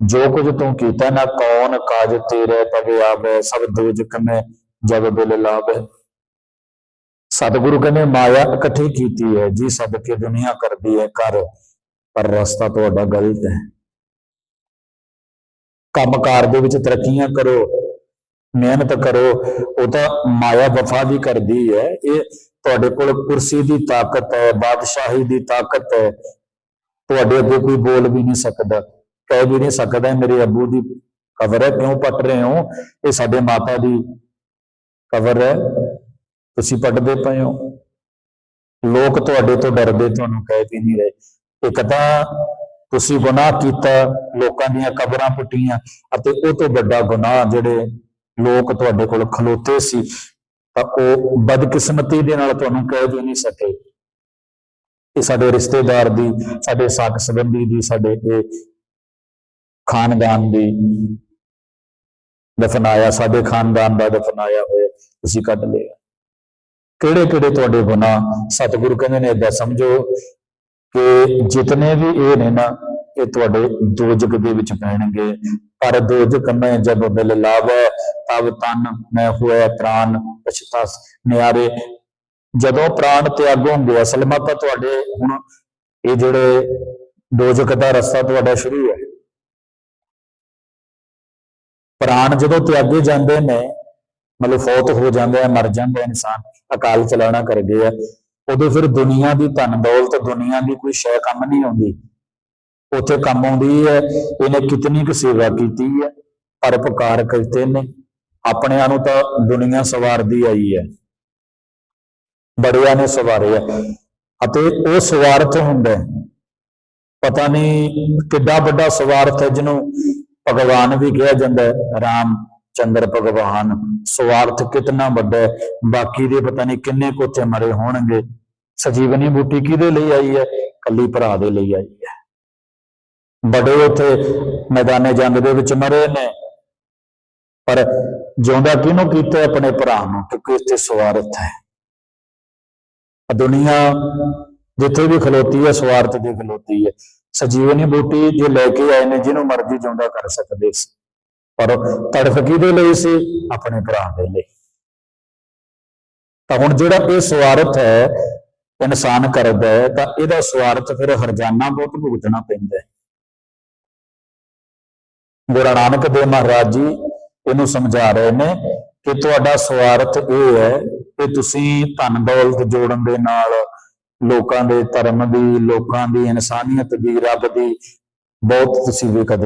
ਜੋ ਕੁਝ ਤੂੰ ਕੀਤਾ, ਨਾ ਕੌਣ ਕਾਜ ਤੇਰੇ ਤਵੇ ਆਵੇ, ਸਭ ਦੋਜਕ ਮੈਂ ਜਗ ਬਿਲ ਲਾਵੇ। ਸਤਿਗੁਰੂ ਕਹਿੰਦੇ, ਮਾਇਆ ਇਕੱਠੀ ਕੀਤੀ ਹੈ, ਜੀ ਸਦਕੇ ਦੁਨੀਆ ਕਰਦੀ ਹੈ ਕਰ ਪਰ ਰਸਤਾ ਤੁਹਾਡਾ ਗਲਤ ਹੈ। ਕੰਮਕਾਰ ਦੇ ਵਿੱਚ ਤਰੱਕੀਆਂ ਕਰੋ, ਮਿਹਨਤ ਕਰੋ, ਉਹ ਤਾਂ ਮਾਇਆ ਵਫਾ ਦੀ ਕਰਦੀ ਹੈ। ਇਹ ਤੁਹਾਡੇ ਕੋਲ ਕੁਰਸੀ ਦੀ ਤਾਕਤ ਹੈ, ਬਾਦਸ਼ਾਹੀ ਦੀ ਤਾਕਤ ਹੈ। ਤੁਹਾਡੇ ਅੱਗੇ ਕੋਈ ਬੋਲ ਵੀ ਨਹੀਂ ਸਕਦਾ। ਕਹਿ ਵੀ ਨਹੀਂ ਸਕਦਾ ਮੇਰੇ ਅੱਬੂ ਦੀ ਕਬਰ ਹੈ, ਕਿਉਂ ਪਟ ਰਹੇ ਹੋ? ਇਹ ਸਾਡੇ ਮਾਤਾ ਦੀ ਕਬਰ ਹੈ। ਤੁਸੀਂ ਪਟਦੇ ਪਏ ਹੋ। ਲੋਕ ਤੁਹਾਡੇ ਤੋਂ ਡਰਦੇ, ਤੁਹਾਨੂੰ ਕਹਿ ਵੀ ਨਹੀਂ ਰਹੇ। ਇੱਕ ਤਾਂ ਤੁਸੀਂ ਗੁਨਾਹ ਕੀਤਾ, ਲੋਕਾਂ ਦੀਆਂ ਕਬਰਾਂ ਪੁੱਟੀਆਂ ਅਤੇ ਉਹ ਤੋਂ ਵੱਡਾ ਗੁਨਾਹ ਜਿਹੜੇ ਲੋਕ ਤੁਹਾਡੇ ਕੋਲ ਖਲੋਤੇ ਸੀ, ਤਾਂ ਉਹ ਬਦਕਿਸਮਤੀ ਦੇ ਨਾਲ ਤੁਹਾਨੂੰ ਕਹਿ ਵੀ ਨਹੀਂ ਸਕੇ। ਇਹ ਸਾਡੇ ਰਿਸ਼ਤੇਦਾਰ ਦੀ, ਸਾਡੇ ਸਾਕ ਸੰਬੰਧੀ ਦੀ, ਸਾਡੇ ਇਹ ਖਾਨਦਾਨ ਦੀ ਦਫਨਾਇਆ, ਸਾਡੇ ਖਾਨਦਾਨ ਦਾ ਦਫਨਾਇਆ ਹੋਇਆ, ਤੁਸੀਂ ਕੱਢ ਲਿਆ। ਕਿਹੜੇ ਕਿਹੜੇ ਤੁਹਾਡੇ ਗੁਨਾਹ? ਸਤਿਗੁਰੂ ਕਹਿੰਦੇ ਨੇ, ਏਦਾਂ ਸਮਝੋ ਕਿ ਜਿਤਨੇ ਵੀ ਇਹ ਨੇ ਨਾ, ਇਹ ਤੁਹਾਡੇ ਦੋਜਕ ਦੇ ਵਿੱਚ ਪੈਣਗੇ। ਪਰ ਦੋਜਕ ਮੈਂ ਜਬ ਮਿਲ ਲਾਵੈ, ਤਬ ਤਨ ਮੈਂ ਹੋਇਆ ਪ੍ਰਾਨ ਪਛਤਾਸ। ਨਿਆਰੇ, ਜਦੋਂ ਪ੍ਰਾਣ ਤਿਆਗੋਗੇ ਅਸਲ ਮਾ ਤਾਂ ਤੁਹਾਡੇ ਹੁਣ ਇਹ ਜਿਹੜੇ ਦੋਜਕ ਦਾ ਰਸਤਾ ਤੁਹਾਡਾ ਸ਼ੁਰੂ ਹੈ ਪ੍ਰਾਣ ਜਦੋਂ ਤਿਆਗੇ ਜਾਂਦੇ ਨੇ, ਮਤਲਬ ਫੌਤ ਹੋ ਜਾਂਦੇ ਆ, ਮਰ ਜਾਂਦਾ ਇਨਸਾਨ, ਅਕਾਲ ਚਲਾਣਾ ਕਰ ਗਏ ਆ, ਉਦੋਂ ਫਿਰ ਦੁਨੀਆ ਦੀ ਧਨ ਦੌਲਤ, ਦੁਨੀਆ ਦੀ ਕੋਈ ਸ਼ੈ ਕੰਮ ਨਹੀਂ ਆਉਂਦੀ। ਉੱਥੇ ਕੰਮ ਆਉਂਦੀ ਹੈ, ਇਹਨੇ ਕਿਤਨੀ ਕੁ ਸੇਵਾ ਕੀਤੀ ਹੈ ਪਰਪਕਾਰ ਕਰਤੇ ਨੇ ਆਪਣਿਆਂ ਨੂੰ ਤਾਂ ਦੁਨੀਆ ਸਵਾਰਦੀ ਆਈ ਹੈ। ਬੜਿਆਂ ਨੇ ਸਵਾਰਿਆ। ਅਤੇ ਉਹ ਸਵਾਰਥ ਹੁੰਦਾ ਪਤਾ ਨਹੀਂ ਕਿੱਡਾ ਵੱਡਾ ਸਵਾਰਥ ਹੈ ਜਿਹਨੂੰ ਭਗਵਾਨ ਵੀ ਕਿਹਾ ਜਾਂਦਾ ਹੈ, ਰਾਮ ਚੰਦਰ ਭਗਵਾਨ, ਸਵਾਰਥ ਕਿਤਨਾ ਵੱਡਾ ਹੈ, ਬਾਕੀ ਦੇ ਪਤਾ ਨਹੀਂ ਕਿੰਨੇ ਕੋਤੇ ਮਰੇ ਹੋਣਗੇ। ਸਜੀਵਨੀ ਬੂਟੀ ਕਿਹਦੇ ਲਈ ਆਈ ਹੈ? ਕੱਲੀ ਭਰਾ ਦੇ ਲਈ ਆਈ ਹੈ। ਬੜੇ ਉਥੇ ਮੈਦਾਨੇ ਜੰਗ ਦੇ ਵਿੱਚ ਮਰੇ ਨੇ। ਪਰ ਜਿਉਂਦਾ ਕਿਹਨੂੰ ਕੀਤਾ ਆਪਣੇ ਭਰਾ ਨੂੰ, ਕਿਉਂਕਿ ਇੱਥੇ ਸਵਾਰਥ ਹੈ। ਆ ਦੁਨੀਆ ਜਿੱਥੇ ਵੀ ਖਲੋਤੀ ਹੈ, ਸਵਾਰਥ ਦੀ ਖਲੋਤੀ ਹੈ। ਸਜੀਵਨੀ ਬੂਟੀ ਜੋ ਲੈ ਕੇ ਆਏ ਨੇ, ਜਿਹਨੂੰ ਮਰਜ਼ੀ ਜਿਉਂਦਾ ਕਰ ਸਕਦੇ ਸੀ। ਪਰ ਤੜਫ ਕਿਹਦੇ ਲਈ ਸੀ? ਆਪਣੇ ਭਰਾ ਦੇ ਲਈ। ਤਾਂ ਹੁਣ ਜਿਹੜਾ ਇਹ ਸਵਾਰਥ ਹੈ, ਇਨਸਾਨ ਕਰਦਾ ਹੈ, ਤਾਂ ਇਹਦਾ ਸਵਾਰਥ ਫਿਰ ਹਰਜਾਨਾ ਬਹੁਤ ਭੁਗਤਣਾ ਪੈਂਦਾ ਹੈ। ਗੁਰੂ ਨਾਨਕ ਦੇਵ ਮਹਾਰਾਜ ਜੀ ਇਹਨੂੰ ਸਮਝਾ ਰਹੇ ਨੇ ਕਿ ਤੁਹਾਡਾ ਸਵਾਰਥ ਇਹ ਹੈ ਕਿ ਤੁਸੀਂ ਧਨ ਦੌਲਤ ਜੋੜਨ ਦੇ ਨਾਲ ਲੋਕਾਂ ਦੇ ਧਰਮ ਦੀ ਲੋਕਾਂ ਦੀ ਇਨਸਾਨੀਅਤ ਦੀ ਰੱਬ ਦੀ ਬਹੁਤ ਤੁਸੀਂ ਵੀ ਕਦਰ